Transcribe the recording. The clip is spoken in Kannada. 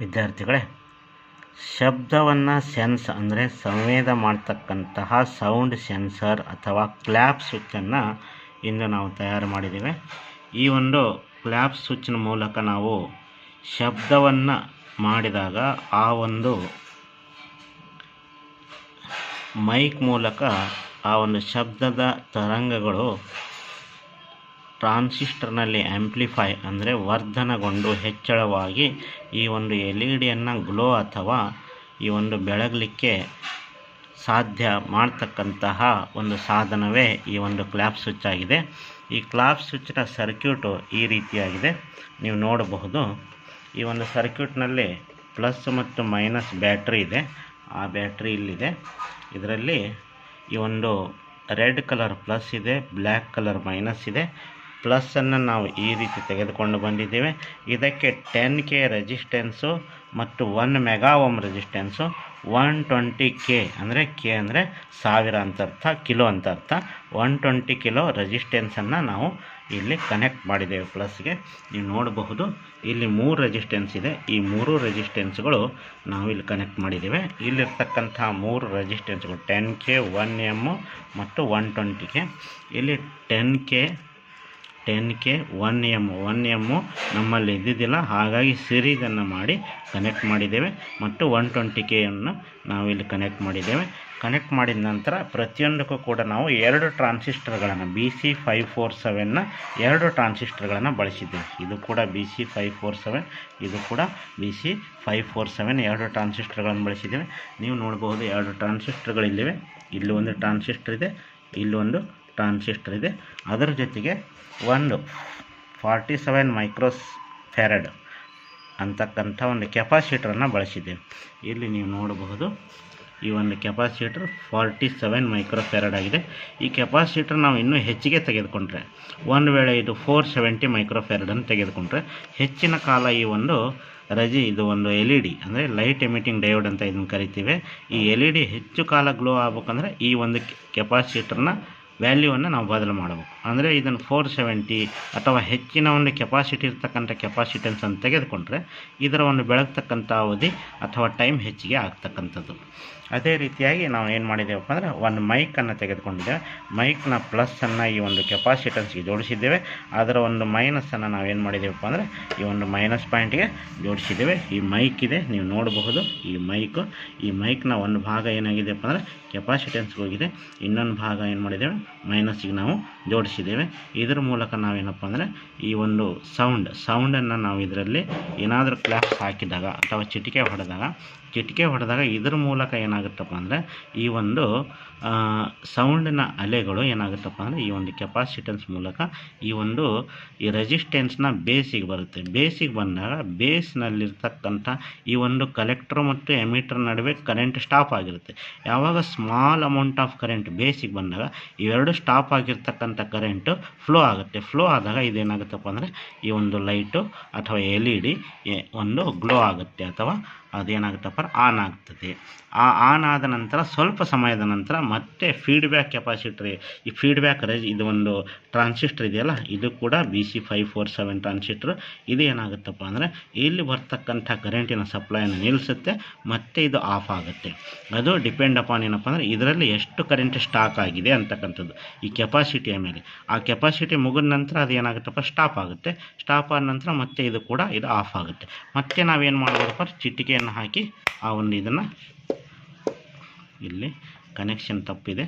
ವಿದ್ಯಾರ್ಥಿಗಳೇ, ಶಬ್ದವನ್ನು ಸೆನ್ಸ್ ಅಂದರೆ ಸಂವೇದ ಮಾಡ್ತಕ್ಕಂತಹ ಸೌಂಡ್ ಸೆನ್ಸರ್ ಅಥವಾ ಕ್ಲ್ಯಾಪ್ ಸ್ವಿಚ್ಚನ್ನು ಇಂದು ನಾವು ತಯಾರು ಮಾಡಿದ್ದೇವೆ. ಈ ಒಂದು ಕ್ಲ್ಯಾಪ್ ಸ್ವಿಚ್ನ ಮೂಲಕ ನಾವು ಶಬ್ದವನ್ನು ಮಾಡಿದಾಗ ಆ ಒಂದು ಮೈಕ್ ಮೂಲಕ ಆ ಒಂದು ಶಬ್ದದ ತರಂಗಗಳು ಟ್ರಾನ್ಸಿಸ್ಟರ್ನಲ್ಲಿ ಆ್ಯಂಪ್ಲಿಫೈ ಅಂದರೆ ವರ್ಧನಗೊಂಡು ಹೆಚ್ಚಳವಾಗಿ ಈ ಒಂದು ಎಲ್ ಇ ಡಿಯನ್ನು ಗ್ಲೋ ಅಥವಾ ಈ ಒಂದು ಬೆಳಗಲಿಕ್ಕೆ ಸಾಧ್ಯ ಮಾಡ್ತಕ್ಕಂತಹ ಒಂದು ಸಾಧನವೇ ಈ ಒಂದು ಕ್ಲ್ಯಾಪ್ ಸ್ವಿಚ್ ಆಗಿದೆ. ಈ ಕ್ಲಾಪ್ ಸ್ವಿಚ್ನ ಸರ್ಕ್ಯೂಟು ಈ ರೀತಿಯಾಗಿದೆ. ನೀವು ನೋಡಬಹುದು. ಈ ಒಂದು ಸರ್ಕ್ಯೂಟ್ನಲ್ಲಿ ಪ್ಲಸ್ ಮತ್ತು ಮೈನಸ್ ಬ್ಯಾಟ್ರಿ ಇದೆ. ಆ ಬ್ಯಾಟ್ರಿ ಇಲ್ಲಿದೆ. ಇದರಲ್ಲಿ ಈ ಒಂದು ರೆಡ್ ಕಲರ್ ಪ್ಲಸ್ ಇದೆ, ಬ್ಲ್ಯಾಕ್ ಕಲರ್ ಮೈನಸ್ ಇದೆ. ಪ್ಲಸ್ಸನ್ನು ನಾವು ಈ ರೀತಿ ತೆಗೆದುಕೊಂಡು ಬಂದಿದ್ದೇವೆ. ಇದಕ್ಕೆ ಟೆನ್ ಕೆ ರೆಜಿಸ್ಟೆನ್ಸು ಮತ್ತು one mega ohm resistance one twenty K ಅಂದರೆ ಕೆ ಅಂದರೆ ಸಾವಿರ ಅಂತ ಅರ್ಥ, ಕಿಲೋ ಅಂತ ಅರ್ಥ. ಒನ್ ಟ್ವೆಂಟಿ ಕಿಲೋ ರೆಜಿಸ್ಟೆನ್ಸನ್ನು ನಾವು ಇಲ್ಲಿ ಕನೆಕ್ಟ್ ಮಾಡಿದ್ದೇವೆ ಪ್ಲಸ್ಗೆ ನೀವು ನೋಡಬಹುದು, ಇಲ್ಲಿ ಮೂರು ರೆಸಿಸ್ಟೆನ್ಸ್ ಇದೆ. ಈ ಮೂರು ರೆಜಿಸ್ಟೆನ್ಸ್ಗಳು ನಾವು ಇಲ್ಲಿ ಕನೆಕ್ಟ್ ಮಾಡಿದ್ದೇವೆ. ಇಲ್ಲಿರ್ತಕ್ಕಂಥ ಮೂರು ರೆಜಿಸ್ಟೆನ್ಸ್ಗಳು ಟೆನ್ ಕೆ ಒನ್ ಎಮ್ಮು ಮತ್ತು ಒನ್ ಟ್ವೆಂಟಿ ಕೆ ಇಲ್ಲಿ ten K ten K one M one M ನಮ್ಮಲ್ಲಿ ಇದ್ದಿದ್ದಿಲ್ಲ. ಹಾಗಾಗಿ ಸಿರೀಸನ್ನು ಮಾಡಿ ಕನೆಕ್ಟ್ ಮಾಡಿದ್ದೇವೆ. ಮತ್ತು ಒನ್ ಟ್ವೆಂಟಿ ಕೆಯನ್ನು ನಾವಿಲ್ಲಿ ಕನೆಕ್ಟ್ ಮಾಡಿದ್ದೇವೆ. ಕನೆಕ್ಟ್ ಮಾಡಿದ ನಂತರ ಪ್ರತಿಯೊಂದಕ್ಕೂ ಕೂಡ ನಾವು ಎರಡು ಟ್ರಾನ್ಸಿಸ್ಟರ್ಗಳನ್ನು ಬಿ ಸಿ ಫೈವ್ ಫೋರ್ ಸೆವೆನ್ನ ಎರಡು ಟ್ರಾನ್ಸಿಸ್ಟರ್ಗಳನ್ನು ಬಳಸಿದ್ದೇವೆ. ಇದು ಕೂಡ B C five four seven ಇದು ಕೂಡ B C five four seven ಎರಡು ಟ್ರಾನ್ಸಿಸ್ಟರ್ಗಳನ್ನು ಬಳಸಿದ್ದೇವೆ. ನೀವು ನೋಡಬಹುದು ಎರಡು ಟ್ರಾನ್ಸಿಸ್ಟರ್ಗಳಿಲ್ಲಿವೆ ಇಲ್ಲಿ ಒಂದು ಟ್ರಾನ್ಸಿಸ್ಟರ್ ಇದೆ ಇಲ್ಲೊಂದು ಟ್ರಾನ್ಸಿಸ್ಟರ್ ಇದೆ. ಅದರ ಜೊತೆಗೆ ಒಂದು ಫಾರ್ಟಿ ಸೆವೆನ್ ಮೈಕ್ರೋಸ್ ಫ್ಯಾರಡ್ ಅಂತಕ್ಕಂಥ ಒಂದು ಕೆಪಾಸಿಟರನ್ನು ಬಳಸಿದ್ದೇನೆ. ಇಲ್ಲಿ ನೀವು ನೋಡಬಹುದು, ಈ ಒಂದು capacitor forty seven micro farad ಆಗಿದೆ. ಈ ಕೆಪಾಸಿಟರ್ ನಾವು ಇನ್ನೂ ಹೆಚ್ಚಿಗೆ ತೆಗೆದುಕೊಂಡ್ರೆ, ಒಂದು ವೇಳೆ ಇದು ಫೋರ್ ಸೆವೆಂಟಿ ಮೈಕ್ರೋ ಫ್ಯಾರಡನ್ನು ತೆಗೆದುಕೊಂಡ್ರೆ, ಹೆಚ್ಚಿನ ಕಾಲ ಈ ಒಂದು ರಜಿ, ಇದು ಒಂದು ಎಲ್ ಇ ಡಿ ಅಂದರೆ ಲೈಟ್ ಎಮಿಟಿಂಗ್ ಡಯೋಡ್ ಅಂತ ಇದನ್ನು ಕರಿತೀವಿ. ಈ ಎಲ್ ಇ ಡಿ ಹೆಚ್ಚು ಕಾಲ ಗ್ಲೋ ಆಗ್ಬೇಕಂದ್ರೆ ಈ ಒಂದು ಕೆಪಾಸಿಟರ್ನ ವ್ಯಾಲ್ಯೂವನ್ನು ನಾವು ಬದಲು ಮಾಡಬೇಕು ಅಂದರೆ ಇದನ್ನು ಫೋರ್ ಸೆವೆಂಟಿ ಅಥವಾ ಹೆಚ್ಚಿನ ಒಂದು ಕೆಪಾಸಿಟಿ ಇರ್ತಕ್ಕಂಥ ಕೆಪಾಸಿಟೆನ್ಸ್ ಅಂತ ತೆಗೆದುಕೊಂಡ್ರೆ ಇದರ ಒಂದು ಬೆಳಗ್ತಕ್ಕಂಥ ಅವಧಿ ಅಥವಾ ಟೈಮ್ ಹೆಚ್ಚಿಗೆ ಆಗ್ತಕ್ಕಂಥದ್ದು. ಅದೇ ರೀತಿಯಾಗಿ ನಾವು ಏನು ಮಾಡಿದ್ದೇವಪ್ಪ ಅಂದರೆ ಒಂದು ಮೈಕನ್ನು ತೆಗೆದುಕೊಂಡಿದ್ದೇವೆ. ಮೈಕ್ನ ಪ್ಲಸ್ಸನ್ನು ಈ ಒಂದು ಕೆಪಾಸಿಟನ್ಸ್ಗೆ ಜೋಡಿಸಿದ್ದೇವೆ. ಅದರ ಒಂದು ಮೈನಸನ್ನು ನಾವು ಏನು ಮಾಡಿದ್ದೇವಪ್ಪ ಅಂದರೆ ಈ ಒಂದು ಮೈನಸ್ ಪಾಯಿಂಟ್ಗೆ ಜೋಡಿಸಿದ್ದೇವೆ. ಈ ಮೈಕ್ ಇದೆ, ನೀವು ನೋಡಬಹುದು ಈ ಮೈಕು ಈ ಮೈಕ್ನ ಒಂದು ಭಾಗ ಏನಾಗಿದೆಯಪ್ಪ ಅಂದರೆ ಕೆಪಾಸಿಟೆನ್ಸ್ಗೆ ಹೋಗಿದೆ. ಇನ್ನೊಂದು ಭಾಗ ಏನು ಮಾಡಿದ್ದೇವೆ? ಮೈನಸ್ಸಿಗೆ ನಾವು ಜೋಡಿಸಿದ್ದೇವೆ. ಇದರ ಮೂಲಕ ನಾವೇನಪ್ಪ ಅಂದರೆ ಈ ಒಂದು ಸೌಂಡ್ ಸೌಂಡನ್ನು ನಾವು ಇದರಲ್ಲಿ ಏನಾದರೂ ಕ್ಲಾಪ್ಸ್ ಹಾಕಿದಾಗ ಅಥವಾ ಚಿಟಿಕೆ ಹೊಡೆದಾಗ ಚಿಟಿಕೆ ಹೊಡೆದಾಗ ಇದ್ರ ಮೂಲಕ ಏನಾಗುತ್ತಪ್ಪ ಅಂದರೆ ಈ ಒಂದು ಸೌಂಡಿನ ಅಲೆಗಳು ಏನಾಗುತ್ತಪ್ಪ ಅಂದರೆ ಈ ಒಂದು ಕೆಪಾಸಿಟೆನ್ಸ್ ಮೂಲಕ ಈ ಒಂದು ಈ ರೆಸಿಸ್ಟೆನ್ಸ್ನ ಬೇಸಿಗೆ ಬರುತ್ತೆ. ಬೇಸಿಗೆ ಬಂದಾಗ ಬೇಸ್ನಲ್ಲಿರ್ತಕ್ಕಂಥ ಈ ಒಂದು ಕಲೆಕ್ಟ್ರ್ ಮತ್ತು ಎಮಿಟರ್ ನಡುವೆ ಕರೆಂಟ್ ಸ್ಟಾಪ್ ಆಗಿರುತ್ತೆ. ಯಾವಾಗ ಸ್ಮಾಲ್ ಅಮೌಂಟ್ ಆಫ್ ಕರೆಂಟ್ ಬೇಸಿಗೆ ಬಂದಾಗ ಇವೆರಡು ಸ್ಟಾಪ್ ಆಗಿರ್ತಕ್ಕಂಥ ಕರೆಂಟು ಫ್ಲೋ ಆಗುತ್ತೆ. ಫ್ಲೋ ಆದಾಗ ಇದೇನಾಗುತ್ತಪ್ಪ ಅಂದರೆ ಈ ಒಂದು ಲೈಟು ಅಥವಾ ಎಲ್ ಇ ಡಿ ಒಂದು ಗ್ಲೋ ಆಗುತ್ತೆ ಅಥವಾ ಅದೇನಾಗುತ್ತಪ್ಪ ಆನ್ ಆಗ್ತದೆ. ಆ ಆನ್ ಆದ ನಂತರ ಸ್ವಲ್ಪ ಸಮಯದ ನಂತರ ಮತ್ತೆ ಫೀಡ್ಬ್ಯಾಕ್ ಕೆಪಾಸಿಟ್ರಿ ಈ ಫೀಡ್ಬ್ಯಾಕ್ ರೆಜ್ ಇದು ಒಂದು ಟ್ರಾನ್ಸಿಸ್ಟರ್ ಇದೆಯಲ್ಲ, ಇದು ಕೂಡ B C five four seven transistor ಇದು ಏನಾಗುತ್ತಪ್ಪ ಅಂದರೆ ಇಲ್ಲಿ ಬರ್ತಕ್ಕಂಥ ಕರೆಂಟಿನ ಸಪ್ಲೈನ ನಿಲ್ಲಿಸುತ್ತೆ ಮತ್ತೆ ಇದು ಆಫ್ ಆಗುತ್ತೆ. ಅದು ಡಿಪೆಂಡ್ ಅಪಾನ್ ಏನಪ್ಪ ಅಂದರೆ ಇದರಲ್ಲಿ ಎಷ್ಟು ಕರೆಂಟ್ ಸ್ಟಾಕ್ ಆಗಿದೆ ಅಂತಕ್ಕಂಥದ್ದು. ಈ ಕೆಪಾಸಿಟಿಯ ಮೇಲೆ. ಆ ಕೆಪಾಸಿಟಿ ಮುಗಿದ ನಂತರ ಅದು ಏನಾಗುತ್ತಪ್ಪ ಸ್ಟಾಪ್ ಆಗುತ್ತೆ. ಸ್ಟಾಪ್ ಆದ ನಂತರ ಮತ್ತೆ ಇದು ಕೂಡ ಇದು ಆಫ್ ಆಗುತ್ತೆ. ಮತ್ತೆ ನಾವೇನು ಮಾಡ್ಬೋದಪ್ಪ ಚಿಟಿಕೆಯನ್ನು ಹಾಕಿ ಆ ಒಂದು ಇದನ್ನು ಇಲ್ಲಿ ಕನೆಕ್ಷನ್ ತಪ್ಪಿದೆ.